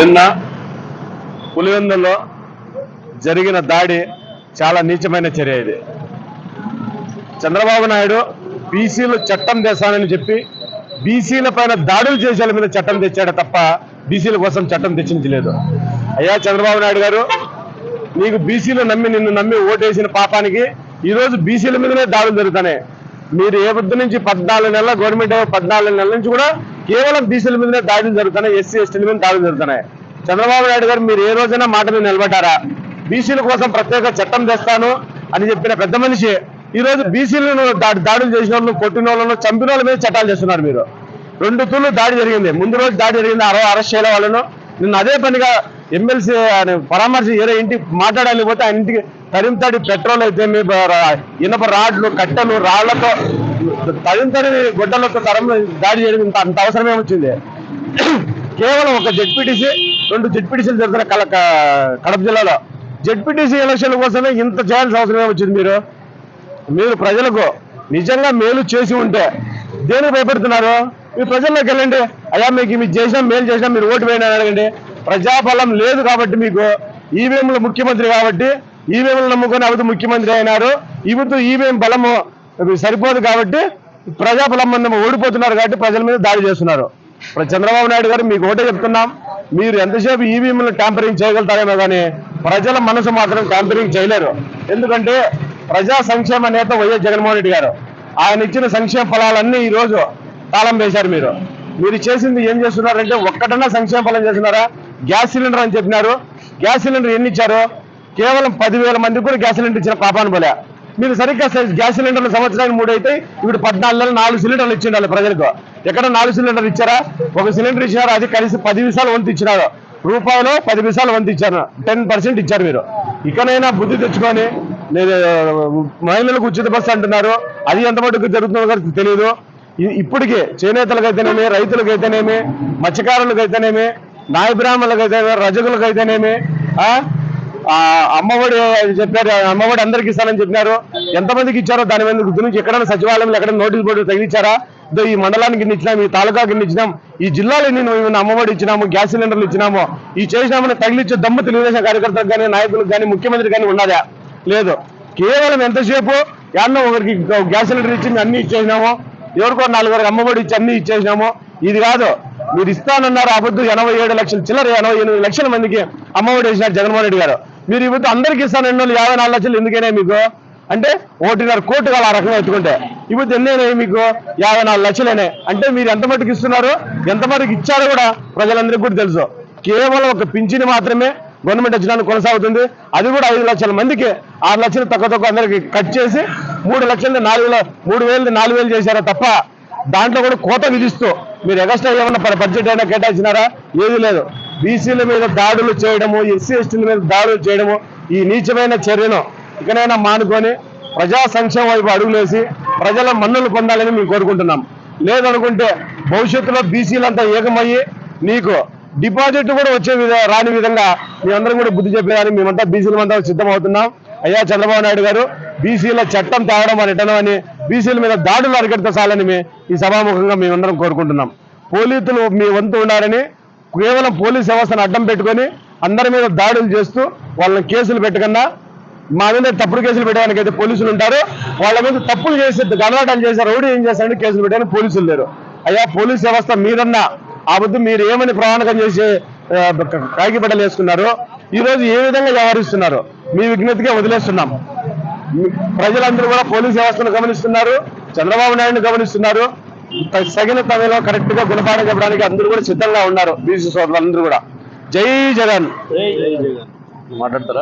నిన్న పులివెందులో జరిగిన దాడి చాలా నీచమైన చర్య ఇది. చంద్రబాబు నాయుడు బీసీలు చట్టం తెస్తానని చెప్పి బీసీల పైన దాడులు చేసేల మీద చట్టం తెచ్చాడు తప్ప బీసీల కోసం చట్టం తెచ్చించలేదు. అయ్యా చంద్రబాబు నాయుడు గారు నీకు బీసీలు నమ్మి నిన్ను నమ్మి ఓటేసిన పాపానికి ఈ రోజు బీసీల మీదనే దాడులు జరుగుతున్నాయి. మీరు ఏ పొద్దు నుంచి పద్నాలుగు నెలల గవర్నమెంట్ పద్నాలుగు నెలల నుంచి కూడా కేవలం బీసీల మీదనే దాడులు జరుగుతున్నాయి ఎస్సీ ఎస్టీల మీద దాడులు జరుగుతున్నాయి. చంద్రబాబు నాయుడు గారు మీరు ఏ రోజైనా మాట మీద నిలబడ్డారా? బీసీల కోసం ప్రత్యేక చట్టం తెస్తాను అని చెప్పిన పెద్ద మనిషి ఈ రోజు బీసీలను దాడులు చేసిన వాళ్ళు కొట్టిన వాళ్ళను చంపిన వాళ్ళ మీద చట్టాలు చేస్తున్నారు మీరు. రెండు తూళ్ళు దాడి జరిగింది. ముందు రోజు దాడి జరిగింది అరవై అరెస్ట్ చేయడం వాళ్ళను. నిన్న అదే పనిగా ఎమ్మెల్సీ ఆయన పరామర్శ ఏదో ఇంటికి మాట్లాడాలి పోతే ఆయన ఇంటికి తరింతడి పెట్రోల్ అయితే మీ ఇనప రాడ్లు కట్టెలు రాళ్ళతో తరిమితడి గొడ్డలతో తరం దాడి చేయడం ఇంత అంత అవసరమే వచ్చింది. కేవలం ఒక జడ్పీటీసీ రెండు జడ్పీటీసీలు జరుగుతున్న కల క- కడప జిల్లాలో. జడ్పీటీసీ ఎలక్షన్ కోసమే ఇంత చేయాల్సిన అవసరమే వచ్చింది మీరు. మీరు ప్రజలకు నిజంగా మేలు చేసి ఉంటే దేనికి భయపడుతున్నారు? మీరు ప్రజల్లోకి వెళ్ళండి. అయ్యా మీకు మీరు చేసినా మేలు చేసినా మీరు ఓటు వేయని అడగండి. ప్రజాఫలం లేదు కాబట్టి మీకు ఈవీఎంలు ముఖ్యమంత్రి కాబట్టి ఈవీఎంలు నమ్ముకొని అవతి ముఖ్యమంత్రి అయినారు. ఇవతు ఈవీఎం బలము సరిపోదు కాబట్టి ప్రజాబలం మందం ఓడిపోతున్నారు కాబట్టి ప్రజల మీద దాడి చేస్తున్నారు. ఇప్పుడు చంద్రబాబు నాయుడు గారు మీకు ఒకటే చెప్తున్నాం మీరు ఎంతసేపు ఈవీఎంలు ట్యాంపరింగ్ చేయగలుగుతారేమో కానీ ప్రజల మనసు మాత్రం ట్యాంపరింగ్ చేయలేరు. ఎందుకంటే ప్రజా సంక్షేమ నేత వైఎస్ జగన్మోహన్ రెడ్డి గారు ఆయన ఇచ్చిన సంక్షేమ ఫలాలన్నీ ఈరోజు తాళం వేశారు మీరు. మీరు చేసింది ఏం చేస్తున్నారంటే ఒక్కటన్నా సంక్షేమ ఫలం చేస్తున్నారా? గ్యాస్ సిలిండర్ అని చెప్పినారు. గ్యాస్ సిలిండర్ ఎన్ని ఇచ్చారు? కేవలం పదివేల మందికి కూడా గ్యాస్ సిలిండర్ ఇచ్చిన పాపాను పోలే మీరు సరిగ్గా గ్యాస్ సిలిండర్లు సంవత్సరానికి మూడు అయితే ఇప్పుడు పద్నాలుగు నెలలు నాలుగు సిలిండర్లు ఇచ్చిండాలి ప్రజలకు. ఎక్కడ నాలుగు సిలిండర్లు ఇచ్చారా? ఒక సిలిండర్ ఇచ్చినారు అది కలిసి పది విషయాలు వంతు ఇచ్చినారు రూపాయలు పది విషయాలు వంతు ఇచ్చారు. టెన్ పర్సెంట్ ఇచ్చారు మీరు. ఇకనైనా బుద్ధి తెచ్చుకొని మహిళలకు ఉచిత బస్సు అంటున్నారు. అది ఎంత మటుకు జరుగుతుందో తెలియదు ఇప్పటికే చేనేతలకైతేనేమి రైతులకైతేనేమి మత్స్యకారులకైతేనేమి నాయబ్రాహ్మణులకైతేనేమి రజకులకైతేనేమి అమ్మఒడి చెప్పారు అమ్మఒడి అందరికి ఇస్తానని చెప్పినారు. ఎంతమందికి ఇచ్చారో దాని మీద గుర్తు నుంచి ఎక్కడైనా సచివాలయంలో ఎక్కడ నోటీస్ బోర్డు తగిలిచ్చారా? ఇదో ఈ మండలానికి ఇచ్చినాము ఇచ్చినాం ఈ తాలూకాకి ఇచ్చినాం ఈ జిల్లాలో నేను అమ్మఒడి ఇచ్చినాము గ్యాస్ సిలిండర్లు ఇచ్చినాము ఈ చేసినామని తగిలిచ్చే దమ్ము తెలుగుదేశం కార్యకర్తలకు కానీ నాయకులకు కానీ ముఖ్యమంత్రి కానీ ఉన్నదా లేదు. కేవలం ఎంతసేపు యాన్నో ఒకరికి గ్యాస్ సిలిండర్ ఇచ్చి అన్ని ఇచ్చేసినాము ఎవరికో నాలుగు అమ్మఒడి ఇచ్చి అన్ని ఇచ్చేసినాము. ఇది కాదు మీరు ఇస్తానన్నారు అబద్ధం ఎనభై ఏడు లక్షలు చిల్లర ఎనభై ఎనిమిది లక్షల మందికి అమ్మఒడి వేసినారు జగన్మోహన్ రెడ్డి గారు. మీరు ఇప్పుడు అందరికి ఇస్తాను రెండు వందల యాభై నాలుగు లక్షలు ఎందుకైనా మీకు? అంటే ఒకటిన్నర కోటి ఆ రకంగా ఎత్తుకుంటే. ఇప్పుడు ఎన్నైనా మీకు యాభై నాలుగు లక్షలేనే. అంటే మీరు ఎంత మటుకు ఇస్తున్నారు? ఎంత మటుకు ఇచ్చారో కూడా ప్రజలందరికీ కూడా తెలుసు. కేవలం ఒక పింఛని మాత్రమే గవర్నమెంట్ వచ్చినాన్ని కొనసాగుతుంది. అది కూడా ఐదు లక్షల మందికి ఆరు లక్షలు తక్కువ తక్కువ అందరికి కట్ చేసి మూడు లక్షలు నాలుగు వేల మూడు వేలు నాలుగు వేలు చేశారా తప్ప దాంట్లో కూడా కోత విధిస్తూ మీరు ఎగస్ట్రా ఏమన్నా బడ్జెట్ అయినా కేటాయించినారా? ఏది లేదు. బీసీల మీద దాడులు చేయడము ఎస్సీ ఎస్టీల మీద దాడులు చేయడము ఈ నీచమైన చర్యను ఇకనైనా మానుకొని ప్రజా సంక్షేమ వైపు అడుగులేసి ప్రజల మన్నులు పొందాలని మేము కోరుకుంటున్నాం. లేదనుకుంటే భవిష్యత్తులో బీసీలంతా ఏకమయ్యి నీకు డిపాజిట్ కూడా వచ్చే రాని విధంగా మేమందరం కూడా బుద్ధి చెప్పేదాన్ని మేమంతా బీసీలమంతా సిద్ధమవుతున్నాం అయ్యా చంద్రబాబు నాయుడు గారు బీసీల చట్టం తాగడం అని అని బీసీల మీద దాడులు అరికెడితే చాలని ఈ సభాముఖంగా మేమందరం కోరుకుంటున్నాం. పోలీసులు మీ వంతు ఉన్నారని కేవలం పోలీస్ వ్యవస్థను అడ్డం పెట్టుకొని అందరి మీద దాడులు చేస్తూ వాళ్ళని కేసులు పెట్టకుండా మా మీద తప్పుడు కేసులు పెట్టడానికి అయితే పోలీసులు ఉంటారు. వాళ్ళ మీద తప్పులు చేసి గణనాటాలు చేశారు రౌడీ ఏం చేశారని కేసులు పెట్టడానికి పోలీసులు లేరు. అయ్యా పోలీస్ వ్యవస్థ మీదన్నా ఆ బుద్ధి మీరు ఏమని ప్రమాణకం చేసి ఆ, వేసుకున్నారు ఈ రోజు ఏ విధంగా వ్యవహరిస్తున్నారు మీ విజ్ఞతగా వదిలేస్తున్నాం. ప్రజలందరూ కూడా పోలీస్ వ్యవస్థను గమనిస్తున్నారు చంద్రబాబు నాయుడుని గమనిస్తున్నారు తగిన సమయంలో కరెక్ట్గా గుణపాఠం చెప్పడానికి అందరూ కూడా సిద్ధంగా ఉన్నారు. బీసీ సోదరులందరూ కూడా. జై జగన్. మాట్లాడతారా?